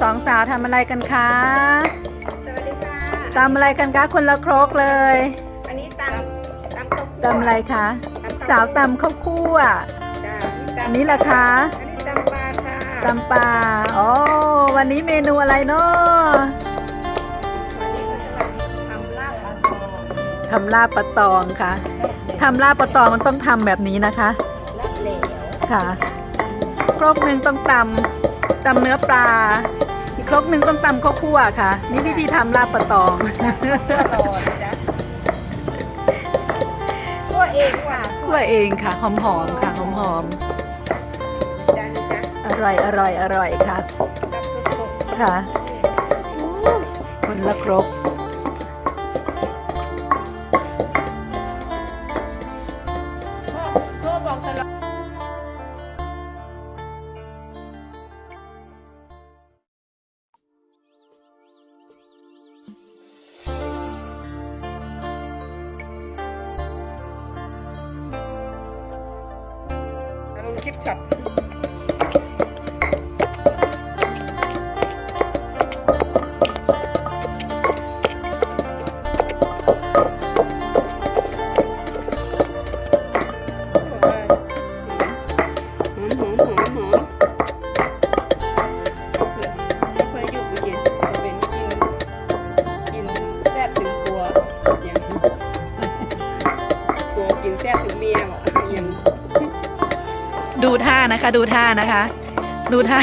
สองสาวทำอะไรกันคะ สวัสดีค่ะตำอะไรกันคะคนละครกเลย อันนี้ตำตำข้าวตำอะไรคะ สาวตำข้าวคั่ว จ้าอันนี้ล่ะคะ อันนี้ตำปลาค่ะตำปลาอ๋อวันนี้เมนูอะไรเนาะวันนี้เราจะทำลาบปลาตองทำลาบปลาตองค่ะทำลาบปลาตองมันต้องทำแบบนี้นะคะลาบเหลวค่ะ ครกหนึ่งต้องตำ ตำเนื้อปลา อีกครกหนึ่งต้องตำข้าวคั่วค่ะ นี่วิธีทำลาบปลาตองตลอดจ้ะตัวเองค่ะคั่วเองค่ะ หอมๆค่ะ หอมจ้านี่จ้ะๆอร่อยอร่อยอร่อยค่ะตำสดค่ะ คนละครก คลิปช็อต ดูท่านะคะ ดูท่านะคะ ดูท่า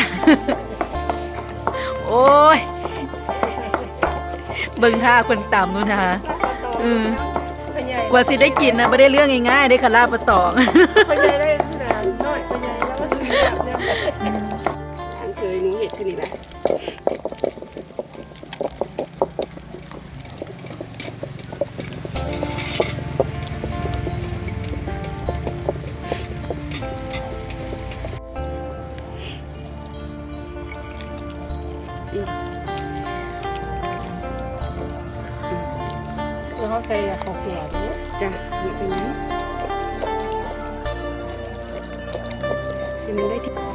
โอ้ย เบิ่งท่าคนต่ำนู่นนะคะอืมพญายกว่าสิได้กินนะไม่ได้เรื่องง่ายๆได้ค่ะลาปลาตอง แล้วเขาใส่ข้าวขัวด้วยจ้ะนี่เป็นยังให้มันได้ที่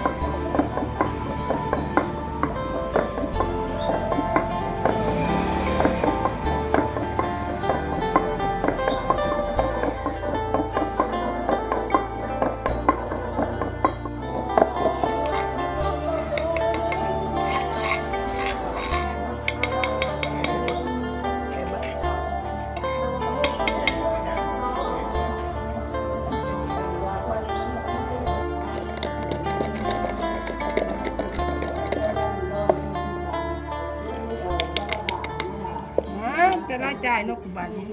จะรายจ่ายนกบาทนี้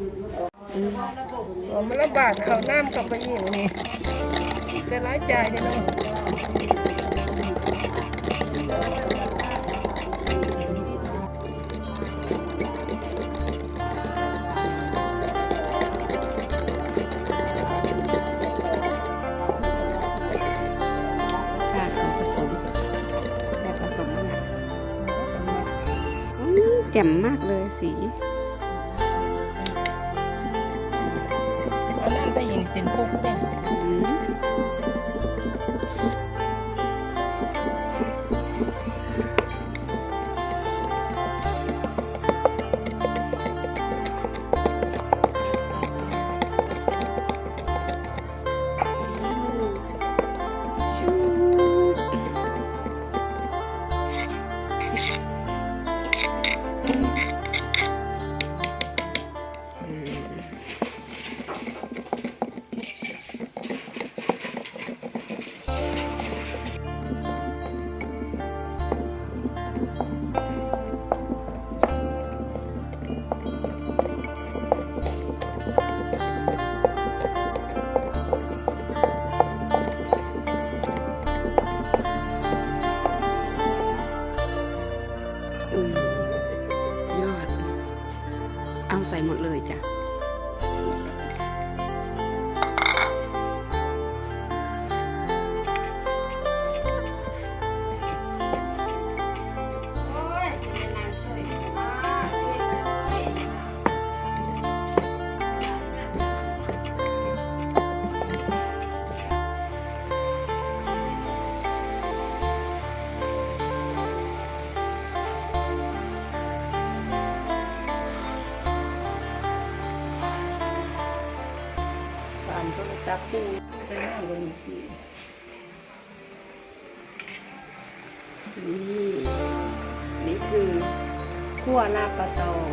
อ๋อมันละบาทเขาน้ำกับไปอีกนี่จะรายจ่ายจะเนาะชาติของผสมแต่ผสมมะนาวอืมแจ่มมากเลยสี อันนั้ ใส่หมดเลยจ้ะ ตักปูไปหน้าบนทีนี่นี่คือขั้วหน้าปลาตอง